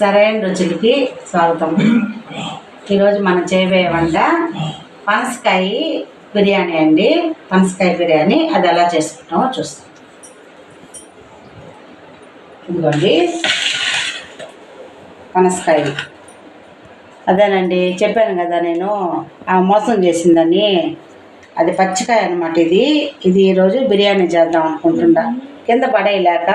సరైన రుచులకి స్వాగతం. ఈరోజు మనం చేయబోయే వంట పనసకాయ బిర్యానీ అండి. పనసకాయ బిర్యానీ అది ఎలా చేసుకుంటామో చూస్తాం. ఇదిగోండి. పనసకాయ. అదేనండి చెప్పాను కదా నేను ఆ మోసం చేసిందని. అది పచ్చికాయ అనమాట ఇది. ఇది ఈరోజు బిర్యానీ చేద్దాం అనుకుంటున్నా. కింద పడేయలేక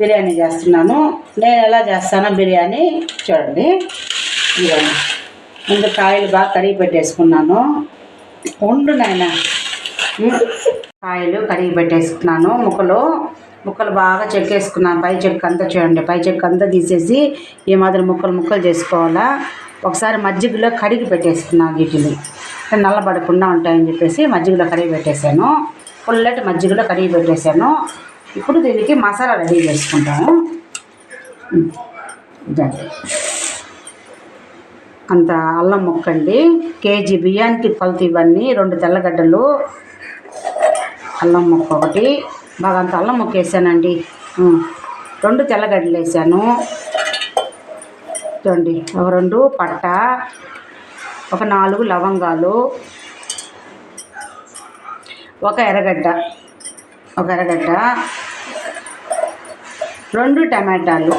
బిర్యానీ చేస్తున్నాను. నేను ఎలా చేస్తానో బిర్యానీ చూడండి. ఇదిగోండి. ముందు కాయలు బాగా కడిగి పెట్టేసుకున్నాను. ఉండు నాయన. కాయలు కడిగి పెట్టేసుకున్నాను. ముక్కలు ముక్కలు బాగా చెక్కేసుకున్నాను. పై చెక్కు అంతా చూడండి. పై చెక్కు అంతా తీసేసి ఈ మాదిరి ముక్కలు ముక్కలు చేసుకోవాలా. ఒకసారి మజ్జిగలో కడిగి పెట్టేసుకున్నాను వీటిని. నల్లబడకుండా ఉంటాయని చెప్పేసి మజ్జిగలో కడిగి పెట్టేశాను. పుల్లటి మజ్జిగలో కడిగి పెట్టేశాను. ఇప్పుడు దీనికి మసాలా రెడీ చేసుకుంటాము. అంత అల్లం ముక్కండి. కేజీ బియ్యానికి కొలత ఇవన్నీ రెండు తెల్లగడ్డలు అల్లం ముక్క ఒకటి. బాగా అంత అల్లం ముక్క వేసానండి. రెండు తెల్లగడ్డలు వేసాను. చూడండి ఒక రెండు పట్ట ఒక నాలుగు లవంగాలు ఒక ఎర్రగడ్డ. ఒక ఎర్రగడ్డ రెండు టమాటాలు.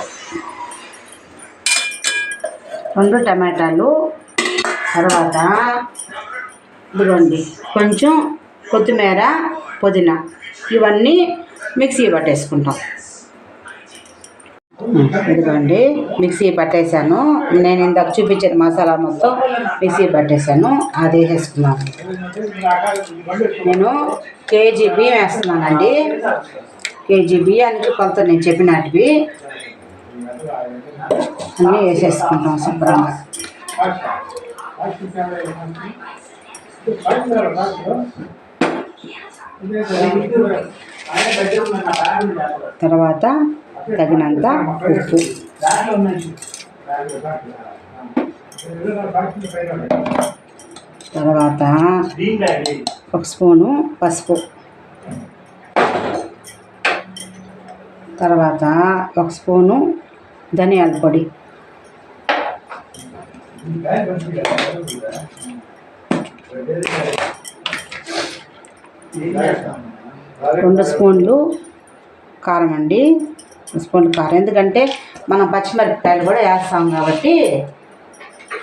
రెండు టమాటాలు. తర్వాత ఇదిగోండి కొంచెం కొత్తిమీర పుదీనా. ఇవన్నీ మిక్సీ పట్టేసుకుంటాం. ఇదిగోండి మిక్సీ పట్టేశాను. నేను ఇందాక చూపించిన మసాలా మొత్తం మిక్సీ పట్టేశాను. అది వేసేసుకున్నాను నేను కేజీ బియ్యం వేస్తున్నానండి. కేజీ బియ్యానికి కొంత నేను చెప్పినటివి అన్నీ వేసేసుకుంటాం శుభ్రంగా. తర్వాత తగినంత ఉప్పు. తర్వాత ఒక స్పూను పసుపు. తర్వాత ఒక స్పూను ధనియాల పొడి. రెండు స్పూన్లు కారం అండి. స్పూన్లు కారం. ఎందుకంటే మనం పచ్చిమిరపకాయలు కూడా వేస్తాం కాబట్టి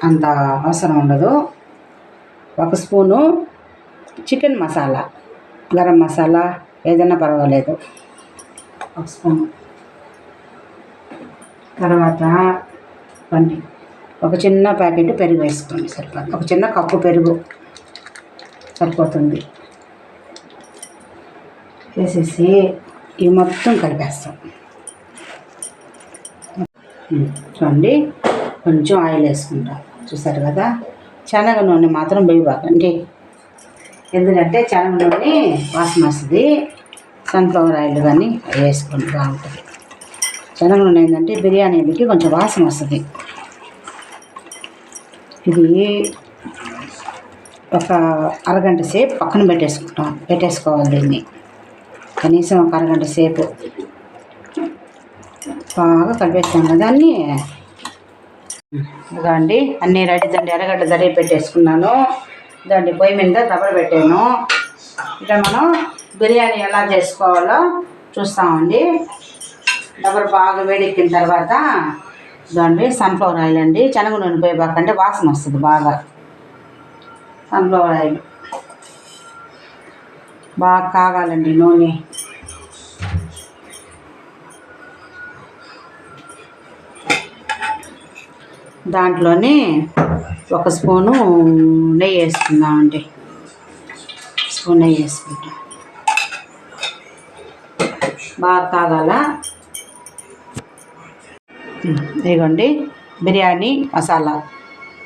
అంత అవసరం ఉండదు. ఒక స్పూను చికెన్ మసాలా గరం మసాలా ఏదైనా పర్వాలేదు. ఒక స్పూన్ తర్వాత పండి ఒక చిన్న ప్యాకెట్ పెరుగు వేసుకోండి సరిపోతుంది ఒక చిన్న కప్పు పెరుగు సరిపోతుంది. వేసేసి ఇవి మొత్తం కలిపేస్తాం. చూడండి. కొంచెం ఆయిల్ వేసుకుంటా. చూసారు కదా? శనగ నూనె మాత్రం వేయబాకండి ఎందుకంటే శనగ నూనె వాసన వస్తుంది. సన్ఫ్లవర్ ఆయిల్ కానీ వేసుకుంటూ బాగుంటుంది. శనగ నూనె ఏంటంటే బిర్యానీలకి కొంచెం వాసన వస్తుంది. ఇది ఒక అరగంట సేపు పక్కన పెట్టేసుకుంటాం. పెట్టేసుకోవాలి దీన్ని. కనీసం ఒక అరగంట సేపు బాగా కలిపేస్తాం కదా అన్నీ ఇదిగోండి అన్నీ రెడీ దండి ఎర్రగడ్డ దడి పెట్టేసుకున్నాను. దాన్ని పొయ్యి మీద దబర పెట్టాను. ఇక మనం బిర్యానీ ఎలా చేసుకోవాలో చూస్తామండి. దబర బాగా వేడెక్కిన తర్వాత ఇదండి సన్ఫ్లవర్ ఆయిల్ అండి. శనగ నూనె పోయబాకంటే వాసన వస్తుంది బాగా. సన్ఫ్లవర్ ఆయిల్ బాగా కాగాలండి నూనె. దాంట్లోనే ఒక స్పూను నెయ్యి వేసుకుందామండి స్పూన్ నెయ్యి వేసుకుంటాం. బాగా కాగాల ఇదిగోండి బిర్యానీ మసాలా.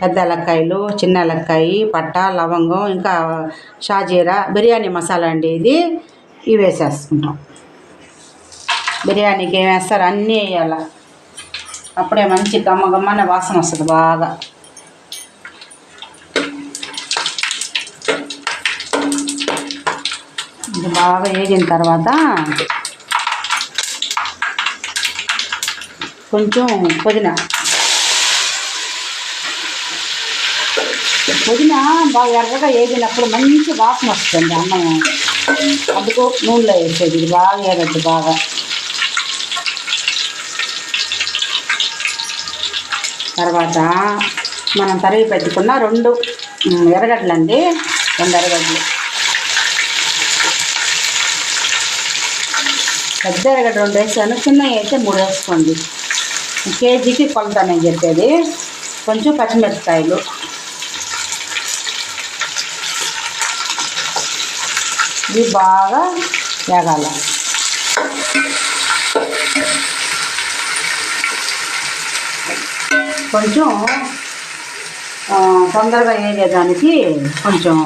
పెద్ద ఎలక్కాయలు చిన్న ఎలక్కాయి పట్ట లవంగం ఇంకా షాజీరా బిర్యానీ మసాలా అండి ఇది. ఇవి వేసేసుకుంటాం. బిర్యానీకి ఏం వేస్తారు? అన్నీ వేయాలి. అప్పుడే మంచి గమ్మ గమ్మనే వాసన వస్తుంది బాగా ఇది బాగా వేగిన తర్వాత కొంచెం పుదీనా పుదీనా బాగా ఎర్రగా వేగినప్పుడు మంచి వాసన వస్తుంది అన్నం అందుకు నూనెలో వేసేది ఇది బాగా వేగద్దు బాగా తర్వాత మనం తరిగి పెట్టుకున్న రెండు ఉమ్, అండి రెండు ఎర్రగడ్డలు. పెద్ద ఎరగడ్డ రెండు వేసాను చిన్నవి అయితే మూడు వేసుకోండి. కేజీకి కొలత నేను చెప్పేది. కొంచెం పచ్చిమిరపకాయలు. ఇవి బాగా వేగాల. కొంచెం తొందరగా వేయలేదానికి కొంచెం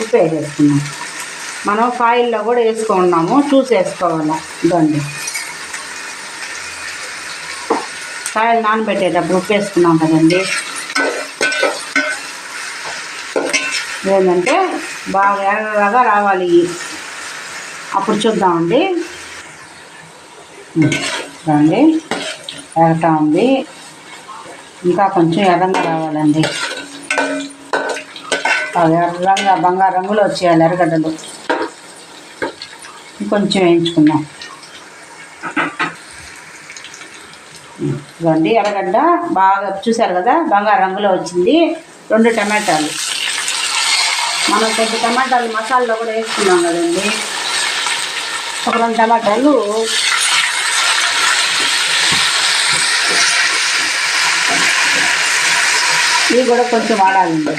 ఉప్పు వేసేసుకున్నాం. మనం కాయల్లో కూడా వేసుకున్నాము చూసి వేసుకోవాలి ఇదండి కాయలు నానబెట్టేటప్పుడు ఉప్పు వేసుకున్నాం కదండి. ఏంటంటే బాగా ఎర్రగా రావాలి. అప్పుడు చూద్దామండి. రండి. ఎగటా ఉంది. ఇంకా కొంచెం ఎర్రంగా రావాలండి. ఎర్రంగా బంగారు రంగులో వచ్చేయాలి ఎర్రగడ్డలు కొంచెం వేయించుకుందాం. ఇవ్వండి ఎర్రగడ్డ బాగా చూసారు కదా బంగారు రంగులో వచ్చింది. రెండు టమాటాలు. మనం కొద్ది టమాటాలు మసాలాలో కూడా వేసుకున్నాం కదండి. ఒక రెండు టమాటాలు ఇవి కూడా కొంచెం వాడాలండి.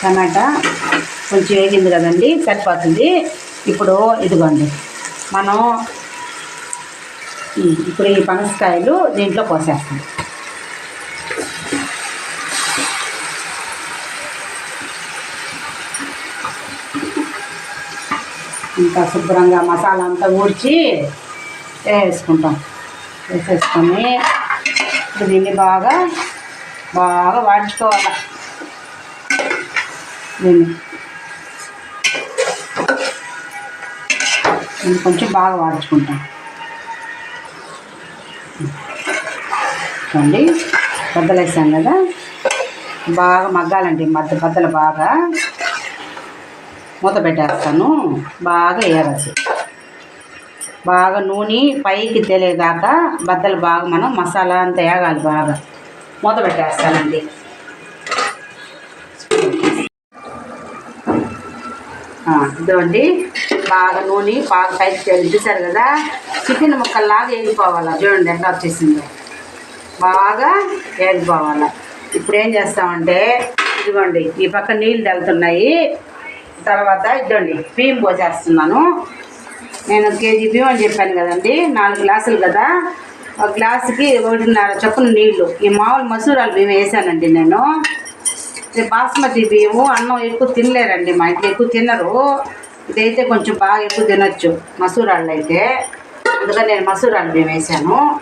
టమాటా కొంచెం వేగింది కదండి సరిపోతుంది. ఇప్పుడు ఇదిగోండి మనం ఇప్పుడు ఈ పనసకాయలు దీంట్లో పోసేస్తాం. ఇంకా శుభ్రంగా మసాలా అంతా ఊడ్చి వేసుకుంటాం వేసేసుకొని ఇప్పుడు దీన్ని బాగా బాగా వాడుకోవాలి. దీన్ని దీన్ని కొంచెం బాగా వాడుచుకుంటాం చూడండి బద్దలు వేసాం కదా? బాగా మగ్గాలండి మధ్య బద్దలు బాగా. మూత పెట్టేస్తాను బాగా వేయాలి బాగా నూనె పైకి తెలియదాకా బద్దలు బాగా మనం మసాలా అంతా వేగాలి బాగా. మూత పెట్టేస్తానండి. ఆ, ఇదిగోండి. బాగా నూనె బాగా పైకి తేలి కదా? చికెన్ ముక్కల్లాగా వేగిపోవాలా? చూడండి ఎంత వచ్చేసిందో. బాగా వేగిపోవాలా? ఇప్పుడు ఏం చేస్తామంటే ఇదిగోండి ఈ పక్క నీళ్ళు తగులుతున్నాయి తర్వాత ఇదండి బియ్యం పోసేస్తున్నాను. నేను కేజీ బియ్యం అని చెప్పాను కదండి నాలుగు గ్లాసులు కదా. ఒక గ్లాసుకి ఒకటిన్నర చొప్పున నీళ్ళు. ఈ మామూలు మసూరాలు బియ్యం వేసానండి నేను. బాస్మతి బియ్యము అన్నం ఎక్కువ తినలేరండి మా ఇంట్లో ఎక్కువ తినరు. ఇదైతే కొంచెం బాగా ఎక్కువ తినొచ్చు మసూరాళ్ళు అయితే. అందుకని నేను మసూరాలు బియ్యం వేసాను.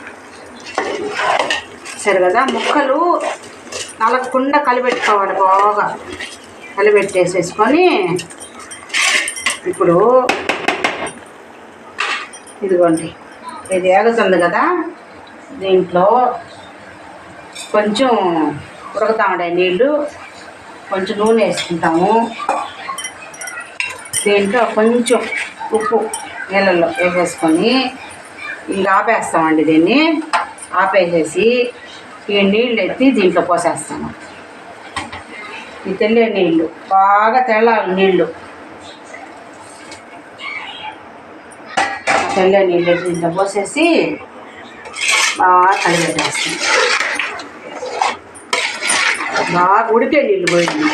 సరే కదా ముక్కలు నలగకుండా కలిపెట్టుకోవాలి బాగా. కలిపెట్టేసేసుకొని ఇప్పుడు ఇదిగోండి. ఇది ఏగుతుంది కదా? దీంట్లో కొంచెం ఉడకతా ఉండే నీళ్ళు. కొంచెం నూనె వేసుకుంటాము. దీంట్లో కొంచెం ఉప్పు నీళ్ళల్లో వేసేసుకొని ఇంకా ఆపేస్తామండి దీన్ని. ఆపేసేసి ఈ నీళ్ళు ఎత్తి దీంట్లో పోసేస్తాము. ఈ తెల్లే నీళ్ళు. బాగా తెల్లాలి నీళ్ళు. తెల్ల నీళ్ళు ఎత్తి పోసేసి బాగా కలిపెట్టేస్తాం బాగా ఉడికే నీళ్ళు పోయింది.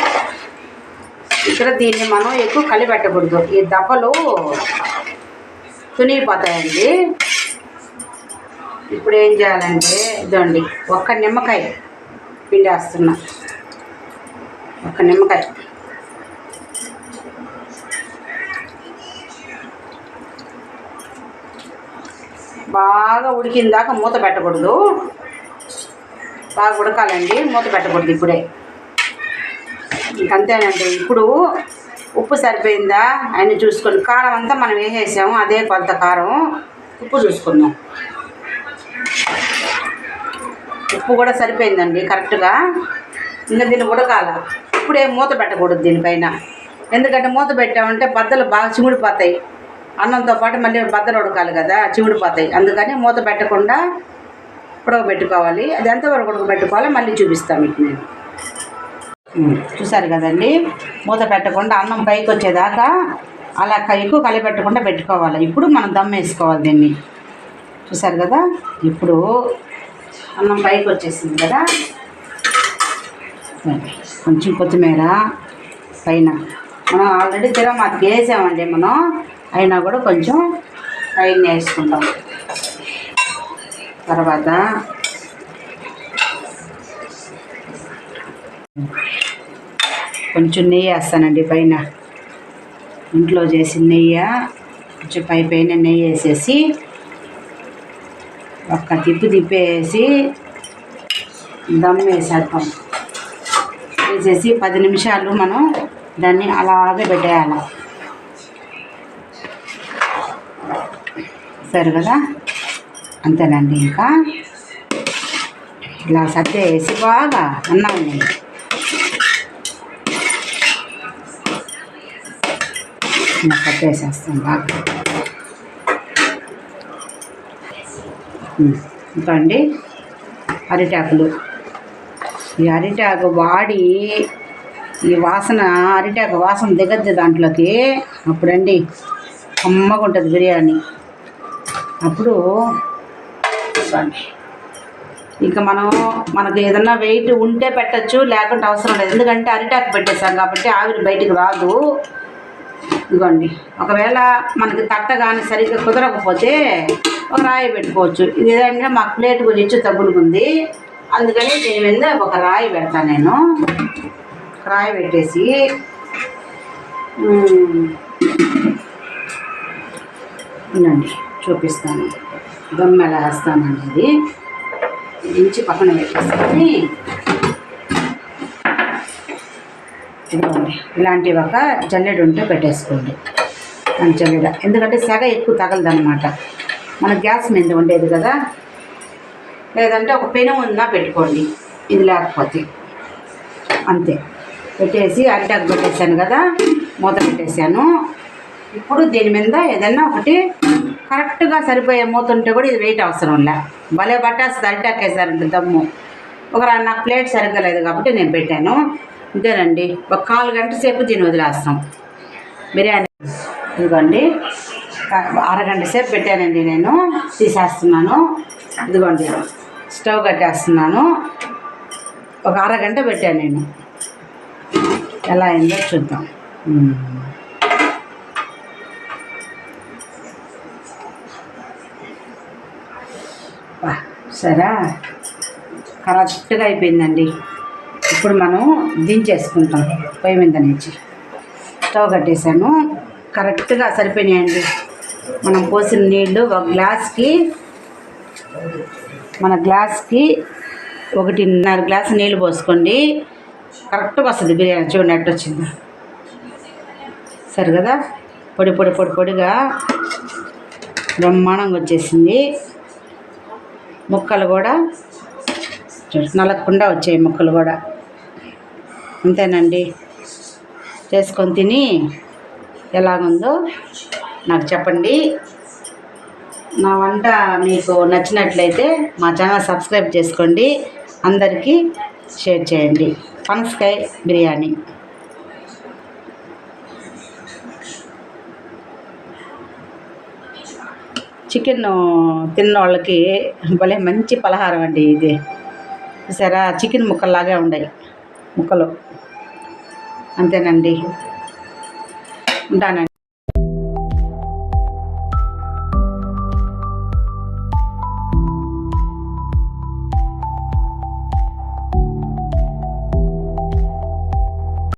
ఇక్కడ దీన్ని మనం ఎక్కువ కలిపెట్టకూడదు ఈ దప్పలు తునిగిపోతాయండి. ఇప్పుడు ఏం చేయాలంటే ఇదండి ఒక్క నిమ్మకాయ పిండేస్తున్నా. ఒక్క నిమ్మకాయ. బాగా ఉడికిన దాకా మూత పెట్టకూడదు. బాగా ఉడకాలండి మూత పెట్టకూడదు ఇప్పుడే. ఇంకంతేనండి ఇప్పుడు ఉప్పు సరిపోయిందా? అని చూసుకోండి కారం అంతా మనం వేసేసాము అదే కొంత కారం. ఉప్పు చూసుకుందాం. ఉప్పు కూడా సరిపోయిందండి కరెక్ట్గా. ఇంకా దీన్ని ఉడకాల. ఇప్పుడే మూత పెట్టకూడదు దీనిపైన. ఎందుకంటే మూత పెట్టామంటే బద్దలు బాగా చిముడిపోతాయి అన్నంతో పాటు మళ్ళీ బద్దలు ఉడకాలి కదా చిముడిపోతాయి అందుకని మూత పెట్టకుండా ఉడకబెట్టుకోవాలి అది ఎంతవరకు ఉడకబెట్టుకోవాలో మళ్ళీ చూపిస్తాను మీకు నేను. చూసారు కదండి? మూత పెట్టకుండా అన్నం పైకి వచ్చేదాకా అలా ఎక్కువ కలిపెట్టకుండా పెట్టుకోవాలి. ఇప్పుడు మనం దమ్ వేసుకోవాలి దీన్ని. చూసారు కదా? ఇప్పుడు అన్నం పైకి వచ్చేసింది కదా? కొంచెం కొత్తిమీర పైన. మనం ఆల్రెడీ తిరమాతకి వేసామండి మనం. అయినా కూడా కొంచెం పైన వేసుకుంటాం. తర్వాత కొంచెం నెయ్యి వేస్తానండి పైన. ఇంట్లో చేసిన నెయ్యి కొంచెం పై పైన నెయ్యి వేసేసి ఒక్క తిప్పి తిప్పేసి దమ్ వేసేద్దాం. వేసేసి పది నిమిషాలు మనం దాన్ని అలాగే పెట్టేయాలి. సరే కదా? అంతేనండి ఇంకా. ఇలా సర్దేసి బాగా అన్నాను ఇలా వేసేస్తాం బాగా. ఇంకా అండి అరిటాకులు. ఈ అరిటాకు వాడి ఈ వాసన అరిటాకు వాసన దిగద్దు దాంట్లోకి. అప్పుడండి కమ్మగా ఉంటుంది బిర్యానీ. అప్పుడు చూడండి ఇంకా మనం మనకు ఏదన్నా వెయిట్ ఉంటే పెట్టచ్చు లేకుంటే అవసరం లేదు. ఎందుకంటే అరిటాకు పెట్టేశాం కాబట్టి ఆవిరి బయటికి రాదు. ఇదిగోండి. ఒకవేళ మనకి తట్ట కానీ సరిగ్గా కుదరకపోతే ఒక రాయి పెట్టుకోవచ్చు. ఇది ఏదంటే మాకు ప్లేట్ గురించి తగులుకుంది. అందుకని దీని మీద ఒక రాయి పెడతాను నేను. రాయి పెట్టేసి ఉమ్, ఉండండి చూపిస్తాను. దమ్ ఎలా వేస్తామనేది ఇది దించి పక్కన పెట్టేసుకొని ఇదిగోండి ఇలాంటి ఒక జల్లెడు ఉంటే పెట్టేసుకోండి. మన జల్లెడ. ఎందుకంటే సెగ ఎక్కువ తగలదనమాట మన గ్యాస్ మీద ఉండేది కదా. లేదంటే ఒక పెను ఉందా పెట్టుకోండి. ఇది లేకపోతే. అంతే. పెట్టేసి అరిటాకు పెట్టేశాను కదా. మూత పెట్టేశాను. ఇప్పుడు దీని మీద ఏదైనా ఒకటి కరెక్ట్గా సరిపోయే మూతుంటే కూడా ఇది వెయిట్ అవసరం లే భలే పట్టేస్తుంది అరిటాకు దమ్ము. ఒక నాకు ప్లేట్ సరిగ్గా లేదు కాబట్టి నేను పెట్టాను. ఇదేనండి. ఒక కాలు గంట సేపు దీన్ని వదిలేస్తాం. బిర్యానీ ఇదిగోండి. అరగంట సేపు పెట్టానండి నేను. తీసేస్తున్నాను. ఇదిగోండి. స్టవ్ కట్టేస్తున్నాను. ఒక అరగంట పెట్టాను నేను. ఎలా అయిందో చూద్దాం. మ్మ్. సరే? కరెక్ట్గా అయిపోయిందండి. ఇప్పుడు మనం దించేసుకుంటాం. పొయ్యి మీద నుంచి స్టవ్ కట్టేశాను. కరెక్ట్గా సరిపోయినాయండి. మనం పోసిన నీళ్ళు ఒక గ్లాస్కి మన గ్లాస్కి ఒకటిన్నర గ్లాస్ నీళ్ళు పోసుకోండి. కరెక్ట్గా వస్తుంది బిర్యానీ. చూడండి అట్టు వచ్చింది. సరే కదా పొడి పొడి పొడి పొడిగా బ్రహ్మాండంగా వచ్చేసింది. ముక్కలు కూడా చూడు, నలగకుండా వచ్చాయి ముక్కలు కూడా. అంతేనండి. చేసుకొని తిని ఎలాగుందో నాకు చెప్పండి. నా వంట మీకు నచ్చినట్లయితే మా ఛానల్ సబ్స్క్రైబ్ చేసుకోండి. అందరికీ షేర్ చేయండి. పనసకాయ బిర్యానీ. చికెన్ తిన్న వాళ్ళకి భలే మంచి పలహారం అండి ఇది. చూసారా? చికెన్ ముక్కల్లాగే ఉన్నాయి ముక్కలు. అంతేనండి. ఉంటానండి.